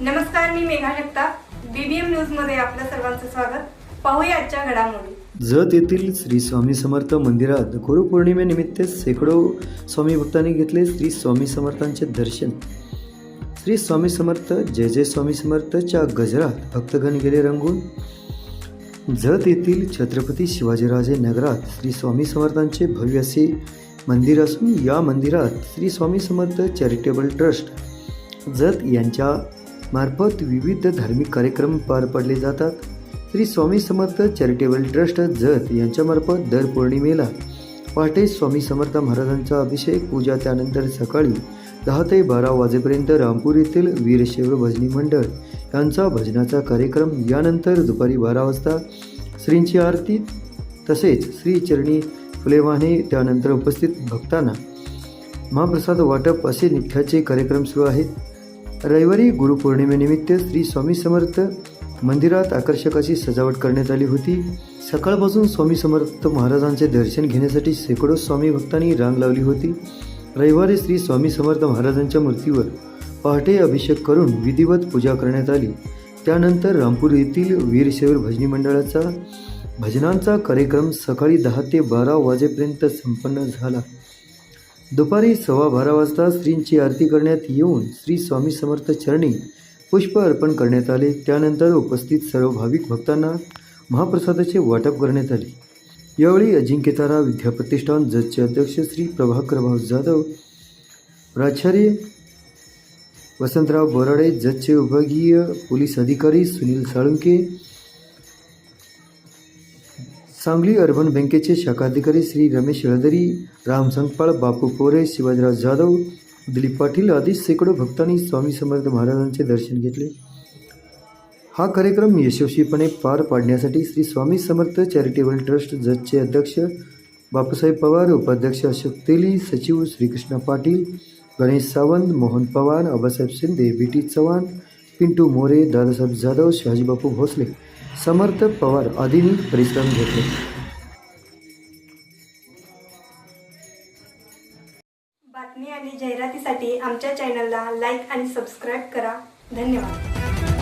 नमस्कार मी मेघा जगताप. बीबीएम न्यूजमध्ये आपलं सर्वांचं स्वागत. पाहूया आजच्या घडामोडी. जत येथील श्री स्वामी समर्थ मंदिरात गुरुपौर्णिमेनिमित्त शेकडो स्वामी भक्तांनी घेतले श्री स्वामी समर्थांचे दर्शन. श्री स्वामी समर्थ जय जय स्वामी समर्थच्या गजरात भक्तगण गेले रंगून. जत येथील छत्रपती शिवाजीराजे नगरात श्री स्वामी समर्थांचे भव्य असे मंदिर असून या मंदिरात श्री स्वामी समर्थ चॅरिटेबल ट्रस्ट जत यांच्या मार्फत विविध धार्मिक कार्यक्रम पार पडले जातात. श्री स्वामी समर्थ चॅरिटेबल ट्रस्ट जत यांच्यामार्फत दर पौर्णिमेला पहाटे स्वामी समर्थ महाराजांचा अभिषेक पूजा त्यानंतर सकाळी दहा ते बारा वाजेपर्यंत रामपूर येथील वीरशैव भजनी मंडळ यांचा भजनाचा कार्यक्रम. यानंतर दुपारी बारा वाजता श्रींची आरती तसेच श्री चरणी फुलेवाने त्यानंतर उपस्थित भक्तांना महाप्रसाद वाटप असे निठ्याचे कार्यक्रम सुरू आहेत. रविवारी गुरुपौर्णिमेनिमित्त श्री स्वामी समर्थ मंदिरात आकर्षक अशी सजावट करण्यात आली होती. सकाळपासून स्वामी समर्थ महाराजांचे दर्शन घेण्यासाठी शेकडो स्वामी भक्तांनी रांग लावली होती. रविवारी श्री स्वामी समर्थ महाराजांच्या मूर्तीवर पहाटे अभिषेक करून विधिवत पूजा करण्यात आली. त्यानंतर रामपूर येथील वीरशैवर भजनी मंडळाचा भजनांचा कार्यक्रम सकाळी दहा ते बारा वाजेपर्यंत संपन्न झाला. दुपारी सव्वा बारा वाजता श्रींची आरती करण्यात येऊन श्री स्वामी समर्थ चरणी पुष्प अर्पण करण्यात आले. त्यानंतर उपस्थित सर्व भाविक भक्तांना महाप्रसादाचे वाटप करण्यात आले. यावेळी अजिंक्यतारा विद्याप्रतिष्ठान जजचे अध्यक्ष श्री प्रभाकर भाऊ जाधव प्राचार्य वसंतराव बोराडे जजचे विभागीय पोलीस अधिकारी सुनील साळुंके सांगली अर्बन बँकेचे शाखाधिकारी श्री रमेश हळदरी राम संकपाळ बापू पोरे शिवाजीराव जाधव दिलीप पाटील आदी शेकडो भक्तांनी स्वामी समर्थ महाराजांचे दर्शन घेतले. हा कार्यक्रम यशस्वीपणे पार पाडण्यासाठी श्री स्वामी समर्थ चॅरिटेबल ट्रस्ट जजचे अध्यक्ष बापूसाहेब पवार उपाध्यक्ष अशोक तेली सचिव श्रीकृष्ण पाटील गणेश सावंत मोहन पवार आबासाहेब शिंदे बी टी चव्हाण पिंटू मोरे दादासाहेब जाधव शहाजीबापू भोसले समर्थ पवार आदींनी परिश्रम घेतले. बातमी आणि जाहिरातीसाठी आमच्या चॅनलला लाईक आणि सबस्क्राईब करा. धन्यवाद.